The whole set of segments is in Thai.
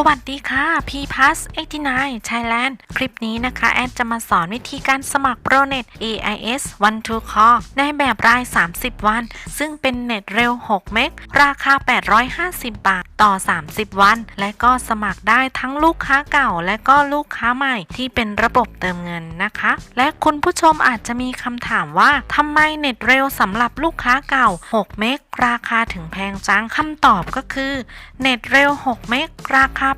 สวัสดีค่ะ p p a s 89 Thailand คลิปนี้นะคะ แอดจะมาสอนวิธีการสมัคร ProNet AIS One to Call ในแบบราย 30 วัน ซึ่งเป็นเน็ตเร็ว 6 เมก ราคา 850 บาทต่อ 30 วัน และก็สมัครได้ทั้งลูกค้าเก่า และก็ลูกค้าใหม่ที่เป็นระบบเติมเงินนะคะ และคุณผู้ชมอาจจะมีคำถามว่าทำไมเน็ตเร็วสำหรับลูกค้าเก่า 6 เมก ราคาถึงแพงจังคำตอบก็คือเน็ตเร็ว 6 เมก ราคาา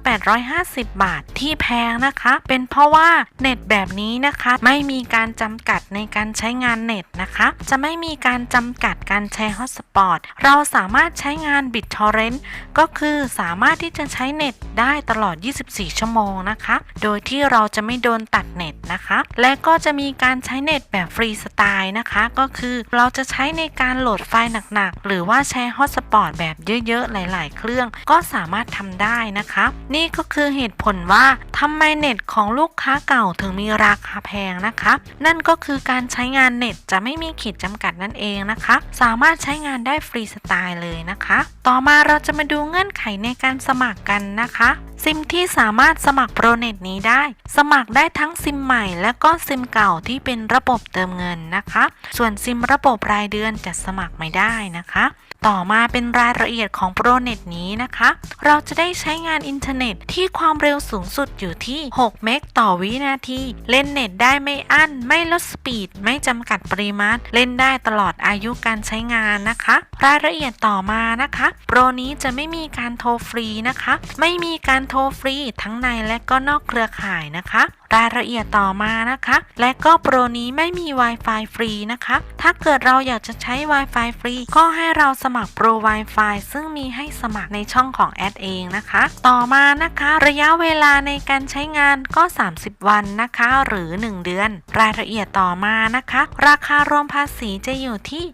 850 บาทที่แพงนะคะ เป็นเพราะว่าเน็ตแบบนี้นะคะ ไม่มีการจำกัดในการใช้งานเน็ตนะคะ จะไม่มีการจำกัดการใช้ฮอตสปอตเราสามารถใช้งาน BitTorrent ก็คือสามารถที่จะใช้เน็ตได้ตลอด 24 ชั่วโมงนะคะ โดยที่เราจะไม่โดนตัดเน็ตนะคะ และก็จะมีการใช้เน็ตแบบฟรีสไตล์นะคะ ก็คือเราจะใช้ในการโหลดไฟล์หนักๆ หรือว่าแชร์ฮอตสปอตแบบเยอะๆ หลายๆ เครื่อง ก็สามารถทำได้นะคะนี่ก็คือเหตุผลว่าทำไมเน็ตของลูกค้าเก่าถึงมีราคาแพงนะคะ นั่นก็คือการใช้งานเน็ตจะไม่มีขีดจำกัดนั่นเองนะคะ สามารถใช้งานได้ฟรีสไตล์เลยนะคะ ต่อมาเราจะมาดูเงื่อนไขในการสมัครกันนะคะ ซิมที่สามารถสมัครโปรเน็ตนี้ได้ สมัครได้ทั้งซิมใหม่ และก็ซิมเก่าที่เป็นระบบเติมเงินนะคะ ส่วนซิมระบบรายเดือนจะสมัครไม่ได้นะคะ ต่อมาเป็นรายละเอียดของโปรเน็ตนี้นะคะ เราจะได้ใช้งานอินเทอร์เน็ตที่ความเร็วสูงสุดอยู่ที่ 6 เมกต่อวินาที เล่นเน็ตได้ไม่อั้น ไม่ลดสปีด ไม่จำกัดปริมาตร เล่นได้ตลอดอายุการใช้งานนะคะ รายละเอียดต่อมานะคะ โปรนี้จะไม่มีการโทรฟรีนะคะ ไม่มีการโทรฟรีทั้งในและก็นอกเครือข่ายนะคะ รายละเอียดต่อมานะคะ และก็โปรนี้ไม่มี Wi-Fi ฟรีนะคะ ถ้าเกิดเราอยากจะใช้ Wi-Fi ฟรีก็ให้เราสมัครโปร Wi-Fi ซึ่งมีให้สมัครในช่องของแอดเองนะคะ ต่อมานะคะระยะเวลาในการใช้งานก็ 30 วันนะคะ หรือ 1 เดือน รายละเอียดต่อมานะคะ ราคารวมภาษีจะอยู่ที่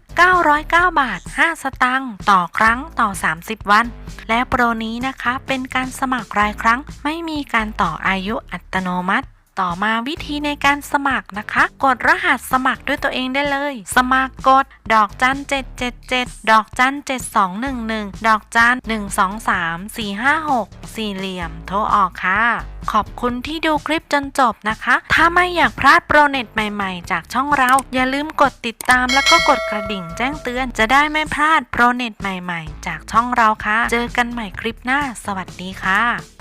909 บาท 5 สตางค์ต่อครั้งต่อ 30 วัน และโปรนี้นะคะเป็นการสมัครรายครั้งไม่มีการต่ออายุอัตโนมัติ ต่อมาวิธีในการสมัครนะคะ กดรหัสสมัครด้วยตัวเองได้เลย สมัครกด ดอกจัน 777 ดอกจัน 7211 ดอกจัน 123 456 สี่เหลี่ยม โทรออกค่ะ ขอบคุณที่ดูคลิปจนจบนะคะ ถ้าไม่อยากพลาดโปรเน็ตใหม่ๆ จากช่องเรา อย่าลืมกดติดตามแล้วก็กดกระดิ่งแจ้งเตือน จะได้ไม่พลาดโปรเน็ตใหม่ๆ จากช่องเราค่ะ เจอกันใหม่คลิปหน้า สวัสดีค่ะ